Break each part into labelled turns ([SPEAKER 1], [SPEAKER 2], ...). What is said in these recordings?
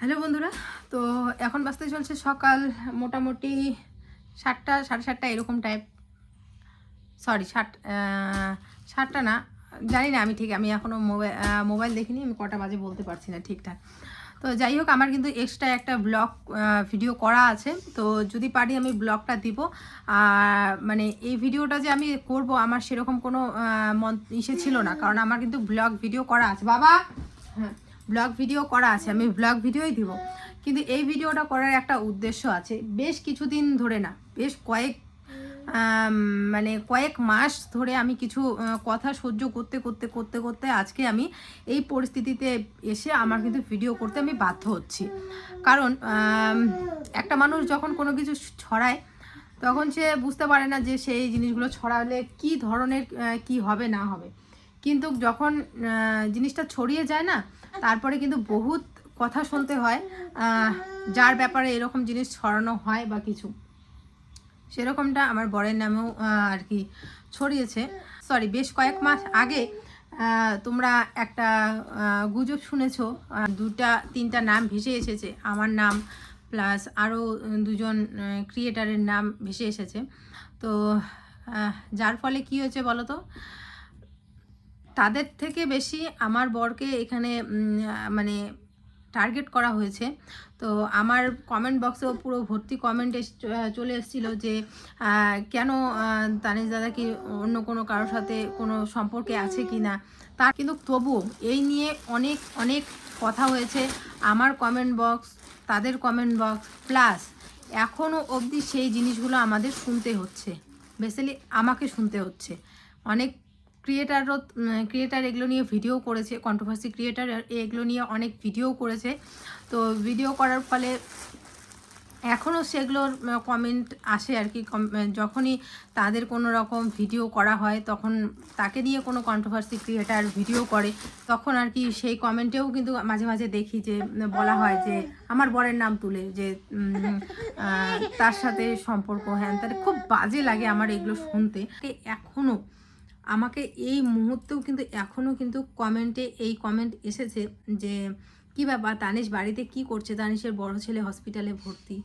[SPEAKER 1] Hello বন্ধুরা, তো এখন বাজতে চলছে সকাল মোটামুটি সাতটা, সাড়ে সাতটা এরকম টাইপ সরি সাত সাতটা না, জানি না আমি ঠিক, আমি এখনও মোবাইল মোবাইল দেখিনি, আমি কটা বাজে বলতে পারছি না ঠিকঠাক। তো যাই হোক, আমার কিন্তু এক্সট্রা একটা ব্লগ ভিডিও করা আছে, তো যদি পারি আমি ব্লগটা দিব। আর মানে এই ভিডিওটা যে আমি করব, আমার সেরকম কোনো মন, ইসে ছিল না, কারণ আমার কিন্তু ব্লগ ভিডিও করা আছে। বাবা! হ্যাঁ। ব্লগ ভিডিও করা আছে, আমি ব্লগ ভিডিওই দিব। কিন্তু এই ভিডিওটা করার একটা উদ্দেশ্য আছে। বেশ কিছুদিন ধরে না, বেশ কয়েক মানে কয়েক মাস ধরে আমি কিছু কথা সহ্য করতে করতে করতে করতে আজকে আমি এই পরিস্থিতিতে এসে আমার কিন্তু ভিডিও করতে আমি বাধ্য হচ্ছি। কারণ একটা মানুষ যখন কোনো কিছু ছড়ায়, তখন সে বুঝতে পারে না যে সেই জিনিসগুলো ছড়ালে কি ধরনের কি হবে, না হবে। কিন্তু যখন জিনিসটা ছড়িয়ে যায় না তারপরে কিন্তু বহুত কথা শুনতে হয় যার ব্যাপারে এরকম জিনিস ছড়ানো হয় বা কিছু। সেরকমটা আমার বরের নামেও আর কি ছড়িয়েছে। সরি বেশ কয়েক মাস আগে তোমরা একটা গুজব শুনেছো দুটা, তিনটা নাম ভেসে এসেছে। আমার নাম প্লাস আরও দুজন ক্রিয়েটারের নাম ভেসে এসেছে। তো যার ফলে কি হয়েছে বলো তো? তাদের থেকে বেশি আমার বরকে এখানে মানে টার্গেট করা হয়েছে। তো আমার কমেন্ট বক্সেও পুরো ভর্তি কমেন্ট চলে এসেছিল যে কেন তানিশ দাদা কি অন্য কোনো কারোর সাথে কোনো সম্পর্কে আছে কি না? তা কিন্তু তবুও এই নিয়ে অনেক অনেক কথা হয়েছে। আমার কমেন্ট বক্স তাদের কমেন্ট বক্স প্লাস এখনও অবধি সেই জিনিসগুলো আমাদের শুনতে হচ্ছে। বেসিক্যালি আমাকে শুনতে হচ্ছে। অনেক ক্রিয়েটারও ক্রিয়েটার এগুলো নিয়ে ভিডিও করেছে কন্ট্রোভার্সি ক্রিয়েটার এগুলো নিয়ে অনেক ভিডিও করেছে। তো ভিডিও করার ফলে এখনও সেগুলোর কমেন্ট আসে আর কি। যখনই তাদের কোনো রকম ভিডিও করা হয়, তখন তাকে নিয়ে কোনো কন্ট্রোভার্সি ক্রিয়েটার ভিডিও করে, তখন আর কি সেই কমেন্টেও কিন্তু মাঝে মাঝে দেখি যে বলা হয় যে, আমার বরের নাম তুলে যে তার সাথে সম্পর্ক। হ্যান তার খুব বাজে লাগে আমার এগুলো শুনতে। এখনও আমাকে এই মুহূর্তেও কিন্তু এখনও কিন্তু কমেন্টে এই কমেন্ট এসেছে যে, কি ব্যাপার? তানিশ বাড়িতে কি করছে? তানিশের বড় ছেলে হসপিটালে ভর্তি।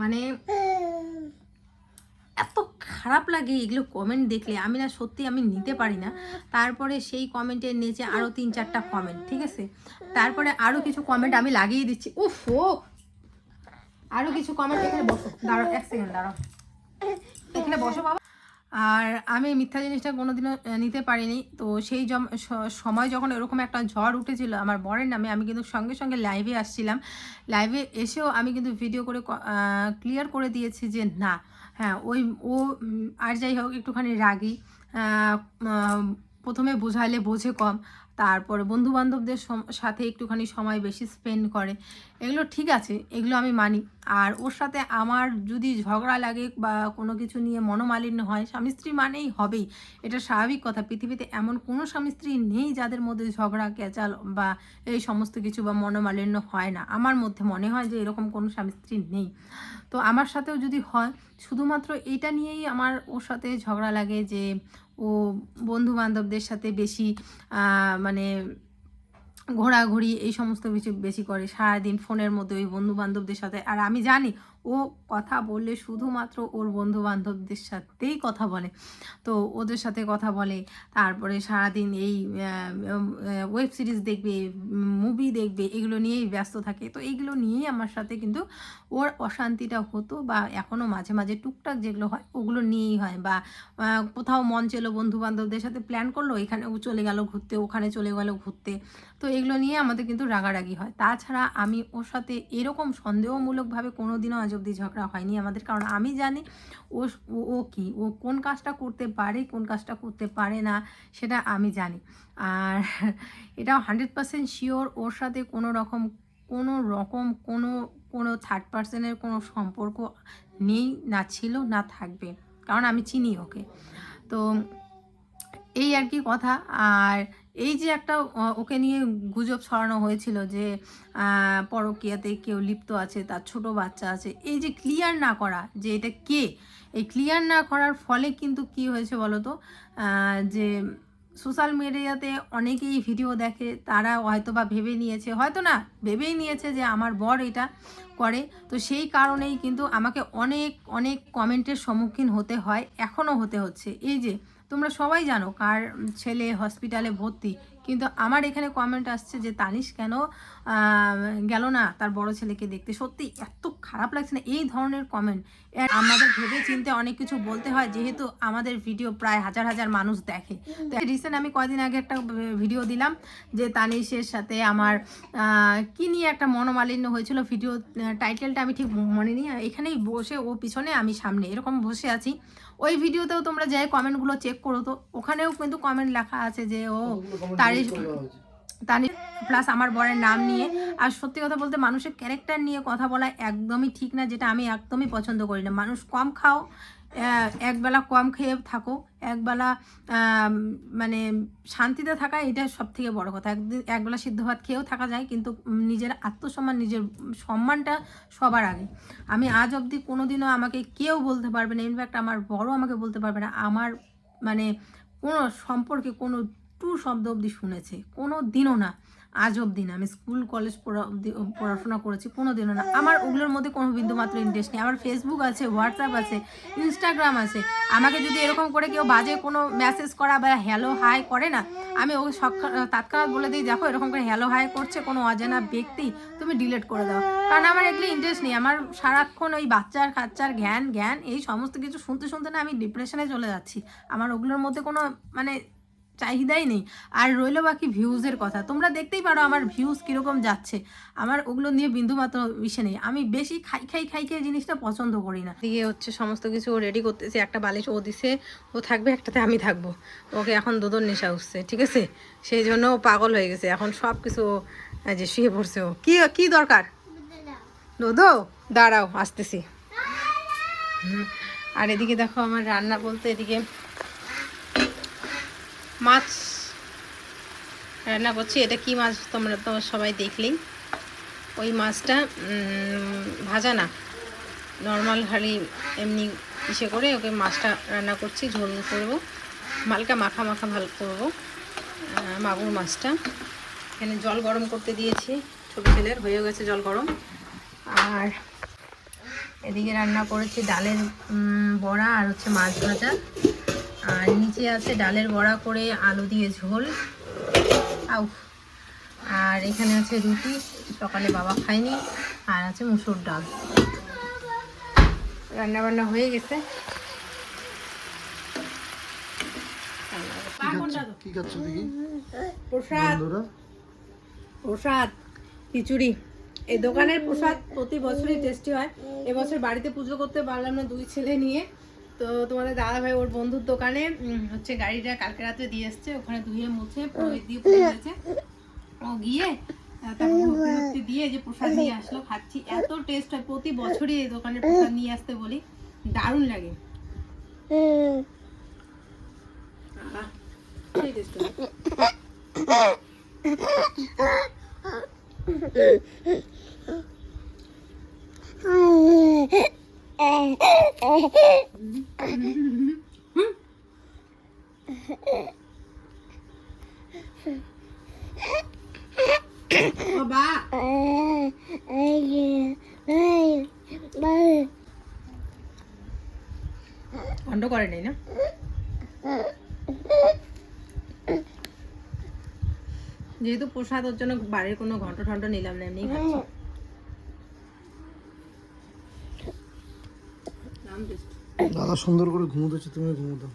[SPEAKER 1] মানে এত খারাপ লাগে এগুলো কমেন্ট দেখলে। আমি না সত্যি আমি নিতে পারি না। তারপরে সেই কমেন্টের নিচে আরও তিন চারটা কমেন্ট ঠিক আছে? তারপরে আরও কিছু কমেন্ট আমি লাগিয়ে দিচ্ছি। ও আরও কিছু কমেন্ট এখানে বসো। দাঁড়াও, এক সেকেন্ড দাঁড়াও। এখানে বসো, বাবা। আর আমি মিথ্যা জিনিসটা কোনোদিনও দিনও নিতে পারিনি। তো সেই সময় যখন এরকম একটা ঝড় উঠেছিল আমার বরের নামে, আমি কিন্তু সঙ্গে সঙ্গে লাইভে আসছিলাম। লাইভে এসেও আমি কিন্তু ভিডিও করে ক্লিয়ার করে দিয়েছি যে না হ্যাঁ ওই, ও আর যাই হোক, একটুখানি রাগি। প্রথমে বোঝাইলে বোঝে কম। তারপরে বন্ধু বান্ধবদের সাথে একটুখানি সময় বেশি স্পেন্ড করে। এগুলো ঠিক আছে, এগুলো আমি মানি। আর ওর সাথে আমার যদি ঝগড়া লাগে বা কোনো কিছু নিয়ে মনোমালিন্য হয়, স্বামী স্ত্রী মানেই হবেই। এটা স্বাভাবিক কথা। পৃথিবীতে এমন কোনো স্বামী স্ত্রী নেই যাদের মধ্যে ঝগড়া, ক্যাচাল বা এই সমস্ত কিছু বা মনোমালিন্য হয় না। আমার মধ্যে মনে হয় যে এরকম কোনো স্বামী স্ত্রী নেই। তো আমার সাথেও যদি হয়, শুধুমাত্র এটা নিয়েই আমার ওর সাথে ঝগড়া লাগে যে ও বন্ধু বান্ধবদের সাথে বেশি মানে ঘোরাঘুরি এই সমস্ত কিছু বেশি করে। সারাদিন ফোনের মধ্যে ওই বন্ধু বান্ধবদের সাথে। আর আমি জানি ও কথা বললে শুধুমাত্র ওর বন্ধু বান্ধবদের সাথেই কথা বলে। তো ওদের সাথে কথা বলে, তারপরে সারাদিন এই ওয়েব সিরিজ দেখবে মুভি দেখবে, এগুলো নিয়েই ব্যস্ত থাকে। তো এইগুলো নিয়েই আমার সাথে কিন্তু ওর অশান্তিটা হতো বা এখনও মাঝে মাঝে টুকটাক যেগুলো হয়, ওগুলো নিয়েই হয় বা কোথাও মন চেলো বন্ধু বান্ধবদের সাথে প্ল্যান করল, এখানে ও চলে গেল ঘুরতে, ওখানে চলে গেল ঘুরতে। তো এগুলো নিয়ে আমাদের কিন্তু রাগারাগি হয়। তাছাড়া আমি ওর সাথে এরকম সন্দেহমূলকভাবে কোনো দিনও আজ অব্দি ঝগড়া হয়নি আমাদের। কারণ আমি জানি ও- ও কি, ও কোন কাজটা করতে পারে, কোন কাজটা করতে পারে না, সেটা আমি জানি। আর এটা হান্ড্রেড পার্সেন্ট শিওর ওর সাথে কোনো রকম কোনো রকম, কোনো কোনো থার্ড পার্সনের কোনো সম্পর্ক নেই, না ছিল, না থাকবে। কারণ আমি চিনি ওকে। তো এই আর কি কথা। আর এই যে একটা ওকে নিয়ে গুজব ছড়ানো হয়েছিল যে পরকীয়াতে কেউ লিপ্ত আছে, তার ছোট বাচ্চা আছে, এই যে ক্লিয়ার না করা যে এটা কে? এই ক্লিয়ার না করার ফলে কিন্তু কি হয়েছে বলো তো যে সোশ্যাল মিডিয়াতে অনেকেই ভিডিও দেখে, তারা হয়তো বা ভেবে নিয়েছে, হয়তো না, ভেবেই নিয়েছে যে আমার বর এটা করে। তো সেই কারণেই কিন্তু আমাকে অনেক অনেক কমেন্টের সম্মুখীন হতে হয় এখনও হতে হচ্ছে। এই যে তোমরা সবাই জানো কার ছেলে হসপিটালে ভর্তি, কিন্তু আমার এখানে কমেন্ট আসছে যে তানিশ কেন গেল না তার বড় ছেলেকে দেখতে? সত্যি এত খারাপ লাগছে না এই ধরনের কমেন্ট আমাদের ভেবে চিনতে অনেক কিছু বলতে হয়, যেহেতু আমাদের ভিডিও প্রায় হাজার হাজার মানুষ দেখে। তো রিসেন্ট আমি কয়দিন আগে একটা ভিডিও দিলাম যে তানিশের সাথে আমার কি নিয়ে একটা মনোমালিন্য হয়েছিল। ভিডিও টাইটেলটা আমি ঠিক মনে নেই। এখানেই বসে ও পিছনে, আমি সামনে। এরকম বসে আছি। ওই ভিডিওতেও তোমরা যাই কমেন্টগুলো চেক করো তো ওখানেও কিন্তু কমেন্ট লেখা আছে যে ও তারিশ তানি প্লাস আমার বরের নাম নিয়ে। আর সত্যি কথা বলতে মানুষের ক্যারেক্টার নিয়ে কথা বলা একদমই ঠিক না যেটা আমি একদমই পছন্দ করি না। মানুষ কম খাও একবেলা কম খেয়ে থাকো, একবেলা মানে শান্তিতে থাকা এটা সব থেকে বড় কথা। একবেলা সিদ্ধ ভাত খেয়েও থাকা যায়, কিন্তু নিজের আত্মসম্মান, নিজের সম্মানটা সবার আগে। আমি আজ অবধি কোনোদিনও আমাকে কেউ বলতে পারবে না, ইনফ্যাক্ট আমার বড় আমাকে বলতে পারবে না। আমার মানে কোনো সম্পর্কে কোনো টু শব্দ অবধি শুনেছে, কোনো দিনও না। আজ অবধি না। আমি স্কুল, কলেজ পড়া পড়াশোনা করেছি কোনো দিনও না। আমার ওগুলোর মধ্যে কোনো বিন্দু মাত্র ইন্টারেস্ট নেই। আমার ফেসবুক আছে হোয়াটসঅ্যাপ আছে ইনস্টাগ্রাম আছে। আমাকে যদি এরকম করে কেউ বাজে কোনো মেসেজ করা বা হ্যালো হাই করে না, আমি সক্ষা- তৎক্ষণাৎ বলে দিই, দেখো, এরকম করে হ্যালো হাই করছে কোনো অজানা ব্যক্তি, তুমি ডিলিট করে দাও। কারণ আমার এগুলো ইন্টারেস্ট নেই। আমার সারাক্ষণ ওই বাচ্চার কাচ্চার জ্ঞান জ্ঞান, এই সমস্ত কিছু শুনতে শুনতে না আমি ডিপ্রেশনে চলে যাচ্ছি। আমার ওগুলোর মধ্যে কোনো মানে চাহিদাই নেই। আর রইল বাকি ভিউজের কথা। তোমরা দেখতেই পারো আমার ভিউজ কীরকম যাচ্ছে। আমার ওগুলো নিয়ে বিন্দু মাত্র বিষয় নেই। আমি বেশি খাই খাই খাই খাই জিনিসটা পছন্দ করি না। দিয়ে হচ্ছে সমস্ত কিছু রেডি করতেছে। একটা বালিশ ও দিছে। ও থাকবে, একটাতে আমি থাকব। ওকে এখন দুধর নেশা উঠছে, ঠিক আছে? সেই জন্য ও পাগল হয়ে গেছে। এখন সব কিছু যে শুয়ে পড়ছে ও। কী, কি দরকার? দুধো দাঁড়াও, আসতেছি। আর এদিকে দেখো আমার রান্না বলতে এদিকে মাছ রান্না করছি। এটা কি মাছ তোমরা তো সবাই দেখলেই। ওই মাছটা ভাজা না। নর্মাল খালি এমনি ইসে করে ওকে মাছটা রান্না করছি, ঝোল করব। মালকা মাখা মাখা ভালো করব। মাগুর মাছটা। এখানে জল গরম করতে দিয়েছি। ছোটো ছেলের হয়ে গেছে জল গরম। আর এদিকে রান্না করেছি ডালের বড়া আর হচ্ছে মাছ ভাজা। আর নিচে আছে ডালের বড়া করে আলু দিয়ে ঝোল। আউ। আর এখানে আছে রুটি সকালে বাবা খায়নি। আর আছে মুসুর ডাল। রান্না বান্না হয়ে গেছে। প্রসাদ। প্রসাদ খিচুড়ি। এই দোকানের প্রসাদ প্রতি বছরই টেস্টি হয়। এবছর বাড়িতে পুজো করতে পারলাম না দুই ছেলে নিয়ে। তো তোমাদের দাদা ভাই ওর বন্ধুর দোকানে হচ্ছে গাড়িটা কালকে রাতে দিয়ে এসছে ওখানে ধুয়ে মুছে প্রদীপ দিয়ে দিয়েছে। ও গিয়ে তারপর দিয়ে যে প্রসাদ নিয়ে আসলো খাচ্ছি। এত টেস্ট হয় প্রতি বছরই এই দোকানের প্রসাদ নিয়ে আসতে বলি। দারুণ লাগে। সেই হয়। বাবা যেহেতু প্রসাদ ওর জন্য বাড়ির কোনো ঘন্ট টন্ট নিলাম না এমনি খাচ্ছি।
[SPEAKER 2] দাদা সুন্দর করে ঘুমোতেছে তুমি ঘুমোতো